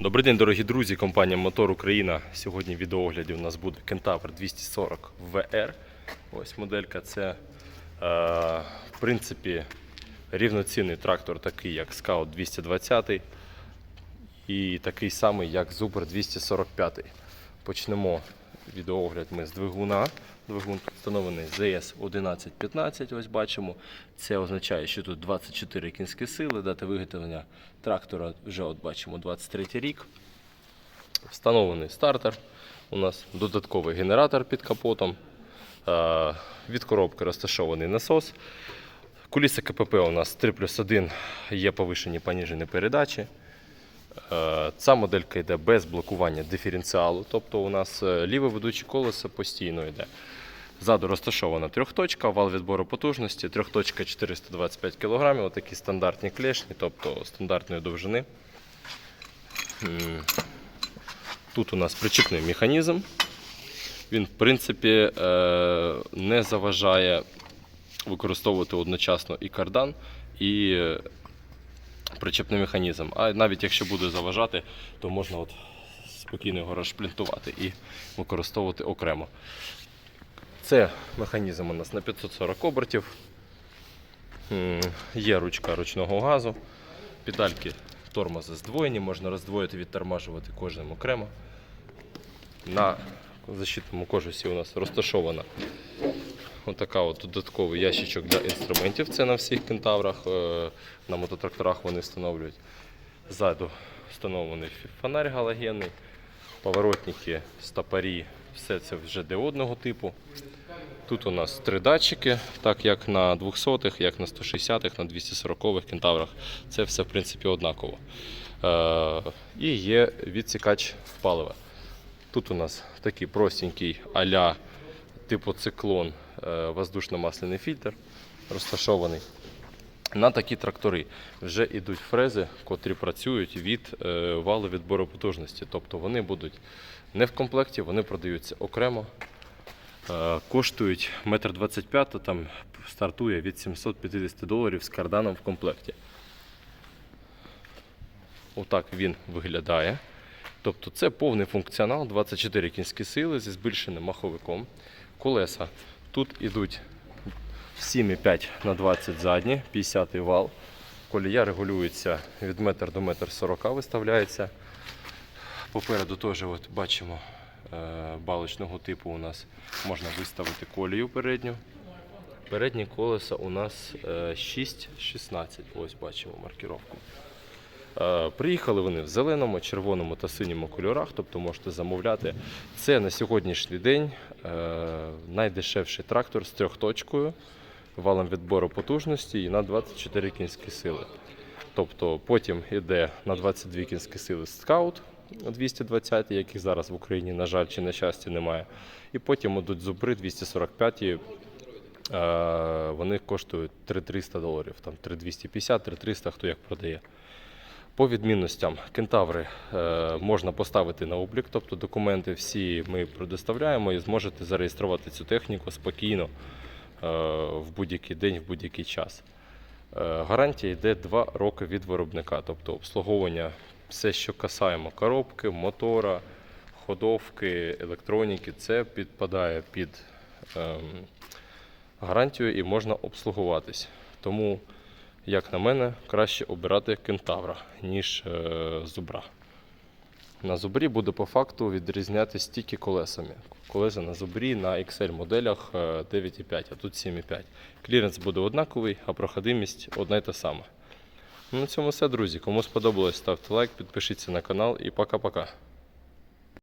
Добрий день, дорогі друзі, компанія Мотор Україна. Сьогодні в відеоогляді у нас буде Кентавр 240 VR. Ось моделька. Це, е, в принципі, рівноцінний трактор, такий як Scout 220 і такий самий, як Zubr 245. Почнемо відеоогляд ми з двигуна. Двигун встановлений ZS 1115. Ось бачимо. Це означає, що тут 24 кінські сили. Дата виготовлення трактора вже от бачимо 23 рік. Встановлений стартер. У нас додатковий генератор під капотом. Е, Від коробки розташований насос. Куліса КПП у нас 3 плюс 1 є повишені поніжені передачі. Е, Ця моделька йде без блокування диференціалу, тобто у нас е, ліве ведуче колесо постійно йде. Ззаду розташована трьохточка, вал відбору потужності, трьохточка 425 кг, отакі стандартні клешні, тобто стандартної довжини. Тут у нас причіпний механізм. Він, в принципі, е, не заважає використовувати одночасно і кардан, і причепний механізм. А навіть якщо буде заважати, то можна от спокійно його розшплінтувати і використовувати окремо. Це механізм у нас на 540 обертів. Є ручка ручного газу, педальки тормоза здвоєні, можна роздвоїти, відтормажувати кожним окремо. На защитному кожусі у нас розташована Отака от додатковий ящичок для інструментів. Це на всіх кентаврах. е, На мототракторах вони встановлюють. Ззаду встановлений фонарь галогенний, поворотники, стопорі, все це вже диодного типу. Тут у нас три датчики, так як на 200-х, як на 160-х, на 240-х кентаврах. Це все в принципі однаково. Е, І є відсікач палива. Тут у нас такий простенький аля типу циклон е, воздушно-масляний фільтр розташований. На такі трактори вже йдуть фрези, котрі працюють від е, валу відбору потужності. Тобто вони будуть не в комплекті, вони продаються окремо. Е, Коштують 1,25 м, там стартує від 750 доларів з карданом в комплекті. Отак він виглядає. Тобто це повний функціонал, 24 кінські сили зі збільшеним маховиком. Колеса тут ідуть 7,5 на 20 задні, 50 вал. Колія регулюється від метр до метр 40 виставляється. Попереду теж от бачимо е, балочного типу у нас можна виставити колію передню. Переднє колесо у нас е, 6,16. Ось бачимо маркіровку. Е, Приїхали вони в зеленому, червоному та синьому кольорах, тобто можете замовляти. Це на сьогоднішній день е, найдешевший трактор з трьохточкою, валом відбору потужності і на 24 кінські сили. Тобто потім йде на 22 кінські сили скаут 220, яких зараз в Україні, на жаль, чи на щастя немає. І потім йдуть зубри 245. Е, Вони коштують 3300 доларів, там 3250, 3300, хто як продає. По відмінностям кентаври е, можна поставити на облік, тобто документи всі ми предоставляємо і зможете зареєструвати цю техніку спокійно е, в будь-який день, в будь-який час. Е, гарантія йде 2 роки від виробника, тобто обслуговування, все, що касаємо коробки, мотора, ходовки, електроніки, це підпадає під ем, гарантію і можна обслугуватись. Тому як на мене, краще обирати кентавра, ніж е, зубра. На зубрі буде по факту відрізнятися тільки колесами. Колеса на зубрі на XL моделях е, 9,5, а тут 7,5. Кліренс буде однаковий, а проходимість одна й та сама. Ну, на цьому все, друзі. Кому сподобалось, ставте лайк, підпишіться на канал і пока-пока.